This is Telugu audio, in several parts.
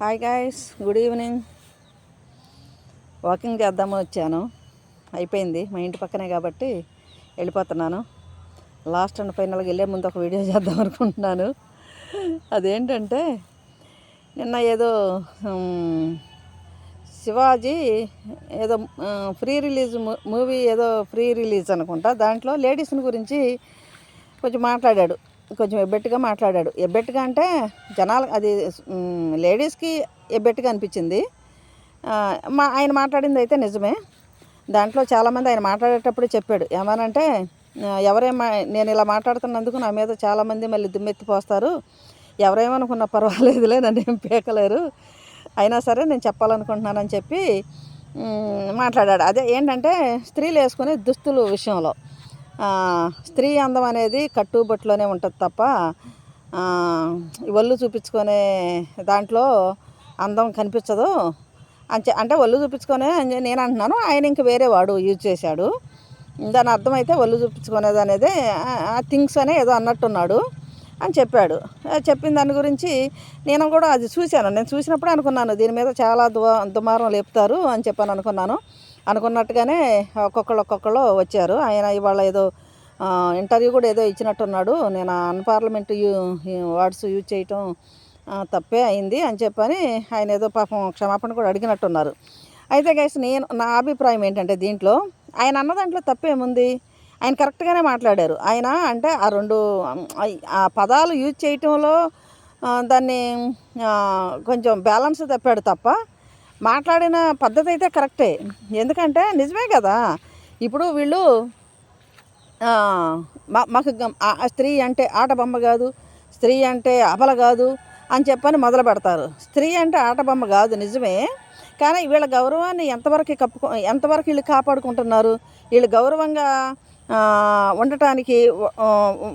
Hi guys good evening walking చేద్దామని వచ్చాను. అయిపోయింది. మా ఇంటి పక్కనే కాబట్టి వెళ్ళిపోతున్నాను. లాస్ట్ అండ్ ఫైనల్గా వెళ్ళే ముందు ఒక వీడియో చేద్దాం అనుకుంటున్నాను. అదేంటంటే నిన్న ఏదో శివాజీ ఏదో ఫ్రీ రిలీజ్ మూవీ ఏదో ఫ్రీ రిలీజ్ అనుకుంటా. దాంట్లో లేడీస్ని గురించి కొంచెం మాట్లాడాడు. కొంచెం ఎబ్బెట్టుగా మాట్లాడాడు. ఎబ్బెట్టుగా అంటే జనాలు అది లేడీస్కి ఎబ్బెట్టుగా అనిపించింది. మా ఆయన మాట్లాడింది అయితే నిజమే. దాంట్లో చాలామంది ఆయన మాట్లాడేటప్పుడు చెప్పాడు. ఏమనంటే ఆ, ఎవరేమా నేను ఇలా మాట్లాడుతున్నందుకు నా మీద చాలామంది మళ్ళీ దుమ్మెత్తిపోస్తారు ఎవరేమనుకున్నా పర్వాలేదులే నన్ను ఏం పీకలేరు. అయినా సరే నేను చెప్పాలనుకుంటున్నానని చెప్పి మాట్లాడాడు. అదే ఏంటంటే స్త్రీలు వేసుకునే దుస్తులు విషయంలో. స్త్రీ అందం అనేది కట్టుబొట్టులోనే ఉంటుంది తప్ప ఈ ఒళ్ళు చూపించుకునే దాంట్లో అందం కనిపించదు. అంచే అంటే ఒళ్ళు చూపించుకునే అని నేను అంటున్నాను ఆయన ఇంక వేరే వాడు యూజ్ చేశాడు. దాని అర్థం అయితే ఒళ్ళు చూపించుకునేది అనేది ఆ థింగ్స్ అనే ఏదో అన్నట్టున్నాడు అని చెప్పాడు. చెప్పిన దాని గురించి నేను కూడా అది చూశాను. నేను చూసినప్పుడే అనుకున్నాను దీని మీద చాలా దు దుమారం లేపుతారు అని చెప్పాను అనుకున్నాను. అనుకున్నట్టుగానే ఒక్కొక్కళ్ళు ఒక్కొక్కళ్ళు వచ్చారు. ఆయన ఇవాళ ఏదో ఇంటర్వ్యూ కూడా ఏదో ఇచ్చినట్టున్నాడు. నేను అన్పార్లమెంట్ యూ వర్డ్స్ యూజ్ చేయటం తప్పే అయింది అని చెప్పని ఆయన ఏదో పాపం క్షమాపణ కూడా అడిగినట్టున్నారు. అయితే గైస్ నేను నా అభిప్రాయం ఏంటంటే దీంట్లో ఆయన అన్న దాంట్లో తప్పేముంది? ఆయన కరెక్ట్గానే మాట్లాడారు. ఆయన అంటే ఆ రెండు ఆ- పదాలు యూజ్ చేయటంలో దాన్ని కొంచెం బ్యాలెన్స్ తప్పాడు తప్ప మాట్లాడిన పద్ధతి అయితే కరెక్టే. ఎందుకంటే నిజమే కదా. ఇప్పుడు వీళ్ళు మాకు స్త్రీ అంటే ఆటబొమ్మ కాదు స్త్రీ అంటే అబల కాదు అని చెప్పని మొదలు పెడతారు. స్త్రీ అంటే ఆట బొమ్మ కాదు నిజమే. కానీ వీళ్ళ గౌరవాన్ని ఎంతవరకు కప్పుకో ఎంతవరకు వీళ్ళు కాపాడుకుంటున్నారు? వీళ్ళు గౌరవంగా ఉండటానికి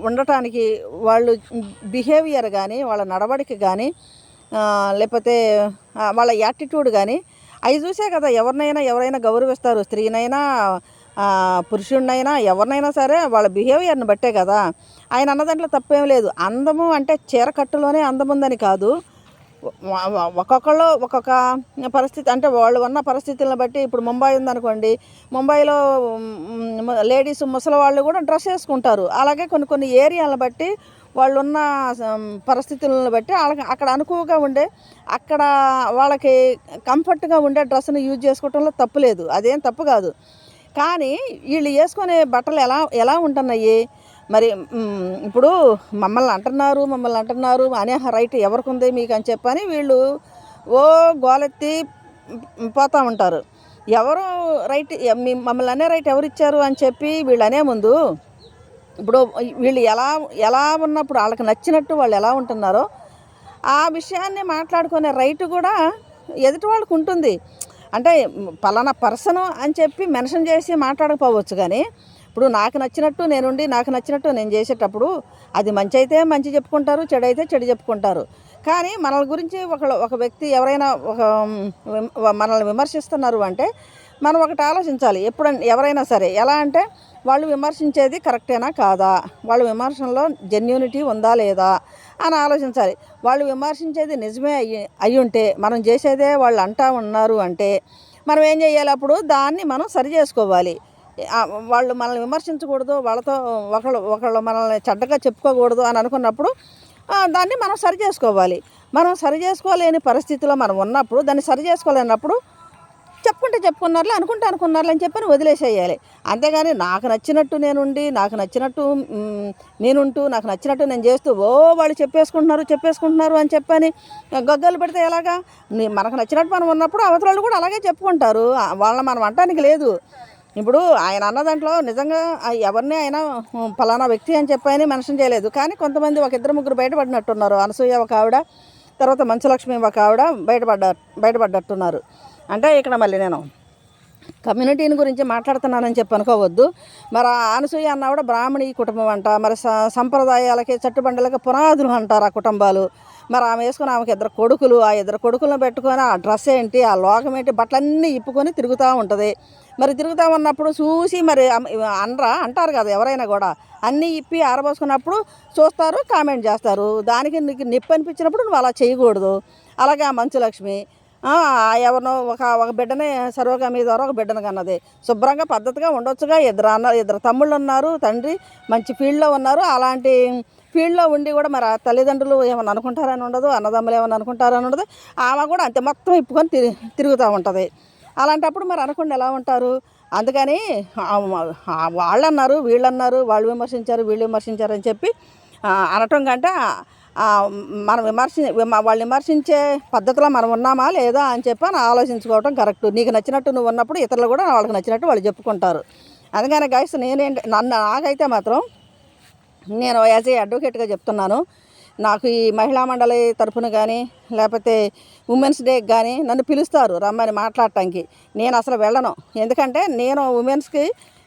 ఉండటానికి వాళ్ళు బిహేవియర్ కానీ వాళ్ళ నడవడిక కానీ లేకపోతే వాళ్ళ యాటిట్యూడ్ కానీ అవి చూసే కదా ఎవరినైనా ఎవరైనా గౌరవిస్తారు. స్త్రీనైనా పురుషుడినైనా ఎవరినైనా సరే వాళ్ళ బిహేవియర్ని బట్టే కదా. ఆయన అన్న దాంట్లో తప్పేం లేదు. అందము అంటే చీర కట్టులోనే అందం ఉందని కాదు ఒక్కొక్కళ్ళు ఒక్కొక్క పరిస్థితి అంటే వాళ్ళు ఉన్న పరిస్థితులను బట్టి ఇప్పుడు ముంబై ఉందనుకోండి ముంబైలో లేడీస్ ముసలి వాళ్ళు కూడా డ్రెస్ వేసుకుంటారు. అలాగే కొన్ని కొన్ని ఏరియాలను బట్టి వాళ్ళున్న పరిస్థితులను బట్టి వాళ్ళకి అక్కడ అనుకువగా ఉండే అక్కడ వాళ్ళకి కంఫర్ట్గా ఉండే డ్రెస్ని యూజ్ చేసుకోవటంలో తప్పు లేదు. అదేం తప్పు కాదు. కానీ వీళ్ళు వేసుకునే బట్టలు ఎలా ఎలా ఉంటున్నాయి? మరి ఇప్పుడు మమ్మల్ని అంటున్నారు మమ్మల్ని అంటున్నారు అనే రైట్ ఎవరికి ఉంది మీకు అని చెప్పని వీళ్ళు ఓ గోలెత్తి పోతూ ఉంటారు. ఎవరు రైట్ మమ్మల్ని అనే రైట్ ఎవరు ఇచ్చారు అని చెప్పి వీళ్ళు అనే ముందు ఇప్పుడు వీళ్ళు ఎలా ఎలా ఉన్నప్పుడు వాళ్ళకి నచ్చినట్టు వాళ్ళు ఎలా ఉంటున్నారో ఆ విషయాన్ని మాట్లాడుకునే రైట్ కూడా ఎదుటి వాళ్ళకు ఉంటుంది. అంటే పలానా పర్సన్ అని చెప్పి మెన్షన్ చేసి మాట్లాడకపోవచ్చు కానీ ఇప్పుడు నాకు నచ్చినట్టు నేనుండి నాకు నచ్చినట్టు నేను చేసేటప్పుడు అది మంచి అయితే మంచి చెప్పుకుంటారు చెడు అయితే చెడు చెప్పుకుంటారు. కానీ మనల గురించి ఒక ఒక వ్యక్తి ఎవరైనా ఒక మనల్ని విమర్శిస్తున్నారు అంటే మనం ఒకటి ఆలోచించాలి. ఎప్పుడు ఎవరైనా సరే. ఎలా అంటే వాళ్ళు విమర్శించేది కరెక్టేనా కాదా? వాళ్ళ విమర్శనలో జెన్యూనిటీ ఉందా లేదా అని ఆలోచించాలి. వాళ్ళు విమర్శించేది నిజమే అయ్యి అయి ఉంటే మనం చేసేదే వాళ్ళు అంటా ఉన్నారు అంటే మనం ఏం చేయాలి అప్పుడు? దాన్ని మనం సరి చేసుకోవాలి. వాళ్ళు మనల్ని విమర్శించకూడదు వాళ్ళతో ఒకళ్ళు ఒకళ్ళు మనల్ని చెడ్డగా చెప్పుకోకూడదు అని అనుకున్నప్పుడు దాన్ని మనం సరి చేసుకోవాలి. మనం సరి చేసుకోలేని పరిస్థితిలో మనం ఉన్నప్పుడు దాన్ని సరి చేసుకోలేనప్పుడు చెప్పుకుంటే చెప్పుకున్నారులే అనుకుంటే అనుకున్నారులే అని చెప్పని వదిలేసేయాలి. అంతేగాని నాకు నచ్చినట్టు నేనుండి నాకు నచ్చినట్టు నేనుంటూ నాకు నచ్చినట్టు నేను చేస్తూ ఓ వాళ్ళు చెప్పేసుకుంటున్నారు చెప్పేసుకుంటున్నారు అని చెప్పని గగ్గలు పెడితే ఎలాగా? మనకు నచ్చినట్టు మనం ఉన్నప్పుడు అవతల కూడా అలాగే చెప్పుకుంటారు. వాళ్ళ వాళ్ళని మనం అంటానికి లేదు. ఇప్పుడు ఆయన అన్న దాంట్లో నిజంగా ఎవరిని ఆయన ఫలానా వ్యక్తి అని చెప్పని మెన్షన్ చేయలేదు. కానీ కొంతమంది ఒక ఇద్దరు ముగ్గురు బయటపడినట్టున్నారు. అనసూయ ఒక ఆవిడ తర్వాత మంచలక్ష్మి ఒక ఆవిడ బయటపడ్డ బయటపడ్డట్టున్నారు. అంటే ఇక్కడ మళ్ళీ నేను కమ్యూనిటీని గురించి మాట్లాడుతున్నానని చెప్పి అనుకోవద్దు. మరి ఆ అనసూయ అన్న కూడా బ్రాహ్మణి కుటుంబం అంట. మరి సంప్రదాయాలకి చట్టుబండలకి పునాదులు అంటారు ఆ కుటుంబాలు. మరి ఆమె వేసుకుని ఆమెకి ఇద్దరు కొడుకులు ఆ ఇద్దరు కొడుకులను పెట్టుకొని ఆ డ్రెస్ ఏంటి ఆ లోకం ఏంటి బట్టలన్నీ ఇప్పుకొని తిరుగుతూ ఉంటుంది. మరి తిరుగుతూ ఉన్నప్పుడు చూసి మరి అనరా? అంటారు కదా ఎవరైనా కూడా. అన్నీ ఇప్పి ఆరబోసుకున్నప్పుడు చూస్తారు కామెంట్ చేస్తారు. దానికి నీకు నిప్పు అనిపించినప్పుడు నువ్వు అలా చేయకూడదు. అలాగే ఆ మంచులక్ష్మి లక్ష్మి ఎవరినో ఒక ఒక బిడ్డని సర్వగామి ద్వారా ఒక బిడ్డను కన్నది. శుభ్రంగా పద్ధతిగా ఉండొచ్చుగా. ఇద్దరు అన్న ఇద్దరు తమ్ముళ్ళు ఉన్నారు తండ్రి మంచి ఫీల్డ్లో ఉన్నారు. అలాంటి ఫీల్డ్లో ఉండి కూడా మరి ఆ తల్లిదండ్రులు ఏమైనా అనుకుంటారని ఉండదు అన్నదమ్ములు ఏమైనా అనుకుంటారని ఉండదు. ఆమె కూడా అంతే మొత్తం ఇప్పుకొని తిరి తిరుగుతూ ఉంటుంది. అలాంటప్పుడు మరి అనకుండా ఎలా ఉంటారు? అందుకని వాళ్ళు అన్నారు వీళ్ళు అన్నారు వాళ్ళు విమర్శించారు వీళ్ళు విమర్శించారు అని చెప్పి అనటం కంటే మనం విమర్శి వాళ్ళు విమర్శించే పద్ధతిలో మనం ఉన్నామా లేదా అని చెప్పి అని ఆలోచించుకోవటం కరెక్ట్. నీకు నచ్చినట్టు నువ్వు ఉన్నప్పుడు ఇతరులు కూడా వాళ్ళకి నచ్చినట్టు వాళ్ళు చెప్పుకుంటారు. అందుకని గైస్ నేనేంటి నన్ను నాకైతే మాత్రం నేను యాజ్ ఏ అడ్వకేట్గా చెప్తున్నాను. నాకు ఈ మహిళా మండలి తరఫున కానీ లేకపోతే ఉమెన్స్ డేకి కానీ నన్ను పిలుస్తారు రమ్మని మాట్లాడటానికి. నేను అసలు వెళ్ళను. ఎందుకంటే నేను ఉమెన్స్కి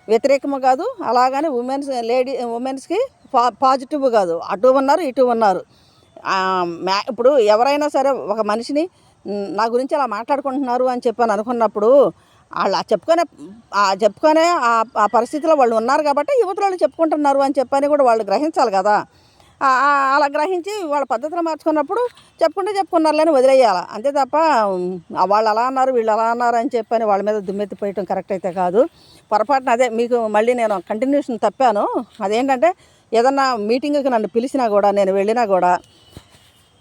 వ్యతిరేకము కాదు అలాగని ఉమెన్స్ లేడీ ఉమెన్స్కి పా పాజిటివ్ కాదు. అటు ఉన్నారు ఇటు ఉన్నారు. మ్యా- ఇప్పుడు ఎవరైనా సరే ఒక మనిషిని నా గురించి అలా మాట్లాడుకుంటున్నారు అని చెప్పని అనుకున్నప్పుడు వాళ్ళు ఆ చెప్పుకునే ఆ చెప్పుకునే ఆ- పరిస్థితిలో వాళ్ళు ఉన్నారు కాబట్టి యువతలు వాళ్ళు చెప్పుకుంటున్నారు అని చెప్పని కూడా వాళ్ళు గ్రహించాలి కదా. అలా గ్రహించి వాళ్ళ పద్ధతులు మార్చుకున్నప్పుడు చెప్పుకుంటే చెప్పుకున్నారులేని వదిలేయాలి. అంతే తప్ప వాళ్ళు అలా అన్నారు వీళ్ళు అలా అన్నారు అని చెప్పని వాళ్ళ మీద దుమ్మెత్తిపోయటం కరెక్ట్ అయితే కాదు. పొరపాటున అదే మీకు మళ్ళీ నేను కంటిన్యూషన్ తప్పాను. అదేంటంటే ఏదన్నా మీటింగ్కి నన్ను పిలిచినా కూడా నేను వెళ్ళినా కూడా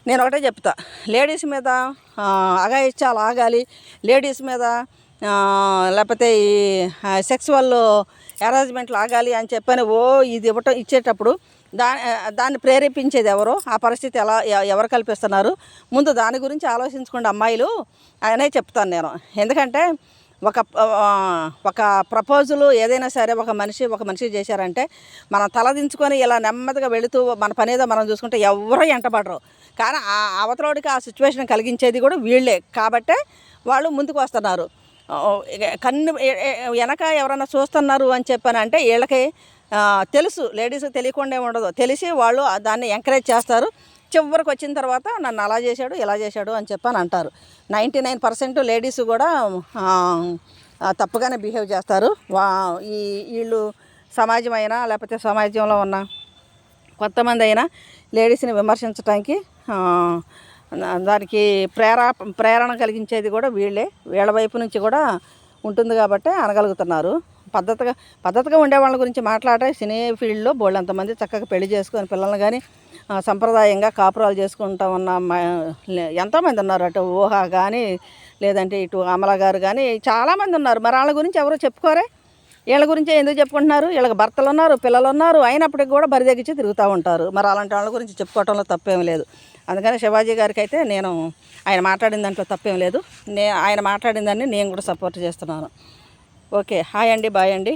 నేను ఒకటే చెప్తా. లేడీస్ మీద ఆ, అగాయిత్యాలు ఆగాలి. లేడీస్ మీద లేకపోతే ఈ సెక్సువల్ అరేంజ్మెంట్లు ఆగాలి అని చెప్పని ఓ ఇది ఇవ్వటం ఇచ్చేటప్పుడు దా దాన్ని ప్రేరేపించేది ఎవరు ఆ పరిస్థితి ఎలా ఎవరు కల్పిస్తున్నారు? ముందు దాని గురించి ఆలోచించుకోండి అమ్మాయిలు. అనే చెప్తాను నేను. ఎందుకంటే ఒక ఒక ప్రపోజల్ ఏదైనా సరే ఒక మనిషి ఒక మనిషి చేశారంటే మనం తలదించుకొని ఇలా నెమ్మదిగా వెళుతూ మన పనేదో మనం చూసుకుంటే ఎవరో ఎంటబడరు. కానీ ఆ అవతలోడికి ఆ సిచ్యువేషన్ కలిగించేది కూడా వీళ్ళే. కాబట్టే వాళ్ళు ముందుకు వస్తున్నారు. కన్ను వెనక ఎవరైనా చూస్తున్నారు అని చెప్పానంటే వీళ్ళకి తెలుసు. లేడీస్ తెలియకుండా ఉండదు. తెలిసి వాళ్ళు దాన్ని ఎంకరేజ్ చేస్తారు. చివరికి వచ్చిన తర్వాత నన్ను అలా చేశాడు ఇలా చేశాడు అని చెప్పని అంటారు. నైంటీ నైన్ పర్సెంట్ లేడీస్ కూడా తప్పగానే తప్పుగానే బిహేవ్ చేస్తారు. వా ఈ వీళ్ళు సమాజం అయినా లేకపోతే సమాజంలో ఉన్న కొంతమంది అయినా లేడీస్ని విమర్శించడానికి దానికి ప్రేర ప్రేరణ కలిగించేది కూడా వీళ్ళే. వీళ్ళ వైపు నుంచి కూడా ఉంటుంది కాబట్టి అనగలుగుతున్నారు. పద్ధతిగా పద్ధతిగా ఉండే వాళ్ళ గురించి మాట్లాడే సినీ ఫీల్డ్లో బోళ్ళంతమంది చక్కగా పెళ్ళి చేసుకొని పిల్లల్ని కానీ సంప్రదాయంగా కాపురాలు చేసుకుంటా ఉన్న ఎంతోమంది ఉన్నారు అటు ఊహ కానీ లేదంటే ఇటు అమల గారు కానీ చాలామంది ఉన్నారు. మరి వాళ్ళ గురించి ఎవరో చెప్పుకోరే? వీళ్ళ గురించి ఎందుకు చెప్పుకుంటున్నారు? వీళ్ళకి భర్తలు ఉన్నారు పిల్లలు ఉన్నారు అయినప్పటికీ కూడా బరిదెగించి తిరుగుతూ ఉంటారు. మరి అలాంటి వాళ్ళ గురించి చెప్పుకోవటంలో తప్పేం లేదు. అందుకని శివాజీ గారికి అయితే నేను ఆయన మాట్లాడిన దాంట్లో తప్పేం లేదు. నే ఆయన మాట్లాడిన దాన్ని నేను కూడా సపోర్ట్ చేస్తున్నాను. ఓకే హాయ్ అండి బాయ్ అండి.